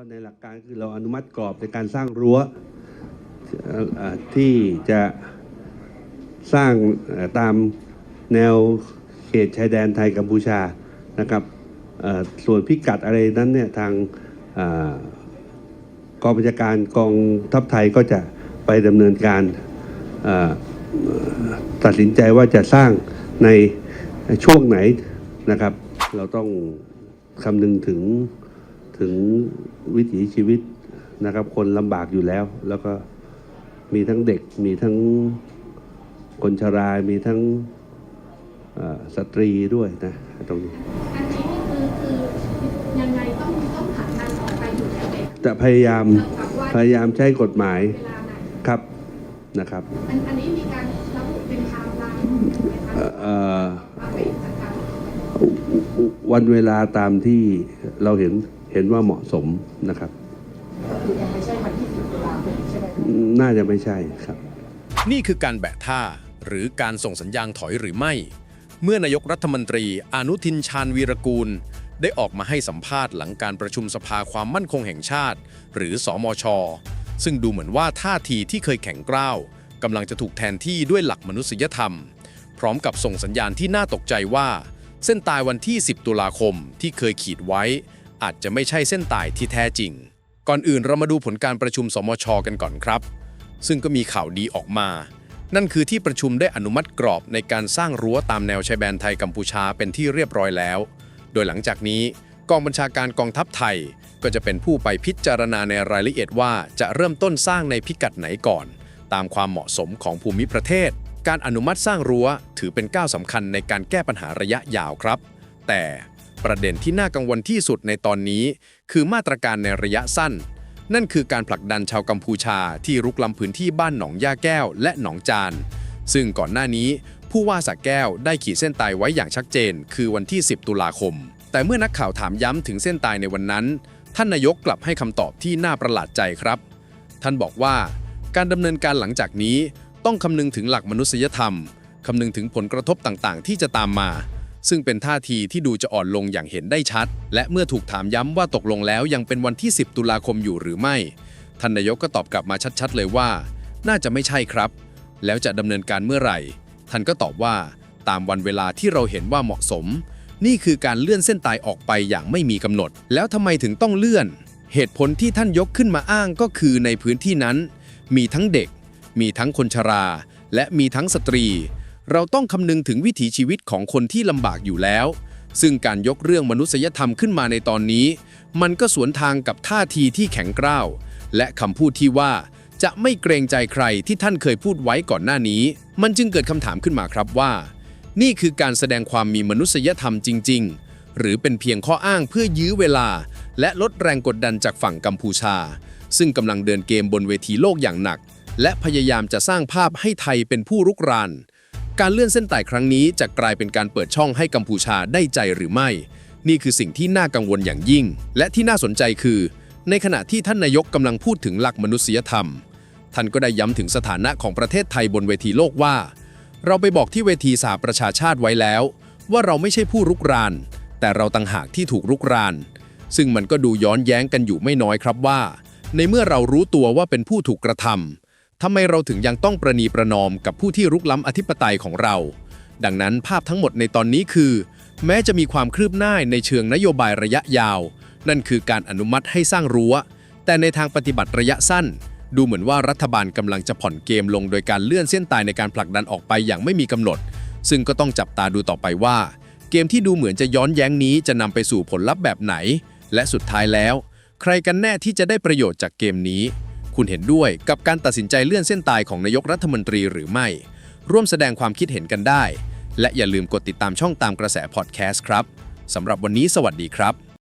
ก็ในหลักการคือเราอนุมัติกรอบในการสร้างรั้วที่จะสร้างตามแนวเขตชายแดนไทยกัมพูชานะครับส่วนพิกัดอะไรนั้นเนี่ยทางกองบัญชาการกองทัพไทยก็จะไปดำเนินการตัดสินใจว่าจะสร้างในช่วงไหนนะครับ เราต้องคำนึงถึง ถึงวิถีชีวิตนะครับ คนลำบากอยู่แล้ว แล้วก็มีทั้งเด็กมีทั้งคนชรา มีทั้งเอ่อสตรีด้วยนะตรงนี้อันนี้นี่คือคือยังไงต้องต้องผลักดันออกไปอยู่แล้วเด็กจะพยายามกับว่าพยายามใช้กฎหมายเวลาไหนครับนะครับอันอันนี้มีการระบุเป็นไทม์ไลน์ไหมคะเอ่อเอ่อว่าไปจัดการ วันเวลาตามที่เราเห็น เห็นว่าเหมาะสมนะครับคือยังไม่ใช่วันที่10ตุลาคมใช่ไหมครับ น่าจะไม่ใช่ครับ นี่คือการแบะท่าหรือการส่งสัญญาณถอยหรือไม่ เมื่อนายกรัฐมนตรีอนุทินชาญวีรกูล ได้ออกมาให้สัมภาษณ์หลังการประชุมสภาความมั่นคงแห่งชาติ หรือสอมช ซึ่งดูเหมือนว่าท่าทีที่เคยแข็งกร้าวกำลังจะถูกแทนที่ด้วยหลักมนุษยธรรม พร้อมกับส่งสัญญาณที่น่าตกใจว่า เส้นตายวันที่ 10 ตุลาคมที่เคยขีดไว้ อาจจะไม่ใช่เส้นตายที่แท้จริง ก่อนอื่นเรามาดูผลการประชุมสมชกันก่อนครับ ซึ่งก็มีข่าวดีออกมา นั่นคือที่ประชุมได้อนุมัติกรอบในการสร้างรั้วตามแนวชายแดนไทยกัมพูชาเป็นที่เรียบร้อยแล้ว โดยหลังจากนี้กองบัญชาการกองทัพไทยก็จะเป็นผู้ไปพิจารณาในรายละเอียดว่าจะเริ่มต้นสร้างในพิกัดไหนก่อน ตามความเหมาะสมของภูมิประเทศ การอนุมัติสร้างรั้วถือเป็นก้าวสำคัญในการแก้ปัญหาระยะยาวครับ แต่ ประเด็นที่น่ากังวลที่สุดในตอนนี้ คือมาตรการในระยะสั้น นั่นคือการผลักดันชาวกัมพูชาที่รุกล้ำพื้นที่บ้านหนองย่าแก้วและหนองจาน ซึ่งก่อนหน้านี้ผู้ว่าสระแก้วได้ขีดเส้นตายไว้อย่างชัดเจน คือวันที่ 10 ตุลาคม แต่เมื่อนักข่าวถามย้ำถึงเส้นตายในวันนั้น ท่านนายกกลับให้คำตอบที่น่าประหลาดใจครับ ท่านบอกว่า การดำเนินการหลังจากนี้ต้องคำนึงถึงหลักมนุษยธรรมคำนึงถึงผลกระทบต่างๆ ที่จะตามมา ซึ่งเป็นท่าทีที่ดูจะอ่อนลงอย่างเห็นได้ชัด และเมื่อถูกถามย้ำว่าตกลงแล้วยังเป็นวันที่ 10 ตุลาคมอยู่หรือไม่ ท่านนายกก็ตอบกลับมาชัดๆ เลยว่า น่าจะไม่ใช่ครับ แล้วจะดำเนินการเมื่อไหร่ ท่านก็ตอบว่า ตามวันเวลาที่เราเห็นว่าเหมาะสม นี่คือการเลื่อนเส้นตายออกไปอย่างไม่มีกำหนด แล้วทำไมถึงต้องเลื่อน เหตุผลที่ท่านยกขึ้นมาอ้างก็คือในพื้นที่นั้น มีทั้งเด็ก มีทั้งคนชรา และมีทั้งสตรี เราต้องคำนึงถึงวิถีชีวิตของคนที่ลำบากอยู่แล้ว ซึ่งการยกเรื่องมนุษยธรรมขึ้นมาในตอนนี้ มันก็สวนทางกับท่าทีที่แข็งกร้าว และคำพูดที่ว่า จะไม่เกรงใจใครที่ท่านเคยพูดไว้ก่อนหน้านี้ มันจึงเกิดคำถามขึ้นมาครับว่า นี่คือการแสดงความมีมนุษยธรรมจริง ๆ หรือเป็นเพียงข้ออ้างเพื่อยื้อเวลา และลดแรงกดดันจากฝั่งกัมพูชา ซึ่งกำลังเดินเกมบนเวทีโลกอย่างหนัก และพยายามจะสร้างภาพให้ไทยเป็นผู้รุกราน การเลื่อนเส้นไตายครั้งนี้จะกลายเป็นการเปิดช่องให้กัมพูชาได้ใจหรือไม่ นี่คือสิ่งที่น่ากังวลอย่างยิ่ง และที่น่าสนใจคือ ในขณะที่ท่านนายกกำลังพูดถึงหลักมนุษยธรรม ท่านก็ได้ย้ำถึงสถานะของประเทศไทยบนเวทีโลกว่า เราไปบอกที่เวทีสหประชาชาติไว้แล้ว ว่าเราไม่ใช่ผู้รุกราน แต่เราต่างหากที่ถูกรุกราน ซึ่งมันก็ดูย้อนแย้งกันอยู่ไม่น้อยครับว่า ในเมื่อเรารู้ตัวว่าเป็นผู้ถูกกระทำ ทำไมเราถึงยังต้องประนีประนอมกับผู้ที่รุกล้ำอธิปไตยของเรา ดังนั้นภาพทั้งหมดในตอนนี้คือ แม้จะมีความคืบหน้าในเชิงนโยบายระยะยาว นั่นคือการอนุมัติให้สร้างรั้ว แต่ในทางปฏิบัติระยะสั้น ดูเหมือนว่ารัฐบาลกำลังจะผ่อนเกมลงโดยการเลื่อนเส้นตายในการผลักดันออกไปอย่างไม่มีกำหนด ซึ่งก็ต้องจับตาดูต่อไปว่า เกมที่ดูเหมือนจะย้อนแย้งนี้จะนำไปสู่ผลลัพธ์แบบไหน และสุดท้ายแล้ว ใครกันแน่ที่จะได้ประโยชน์จากเกมนี้ คุณเห็นด้วยกับการตัดสินใจเลื่อนเส้นตายของนายกรัฐมนตรีหรือไม่ ร่วมแสดงความคิดเห็นกันได้ และอย่าลืมกดติดตามช่องตามกระแสพอดแคสต์ครับสำหรับวันนี้สวัสดีครับ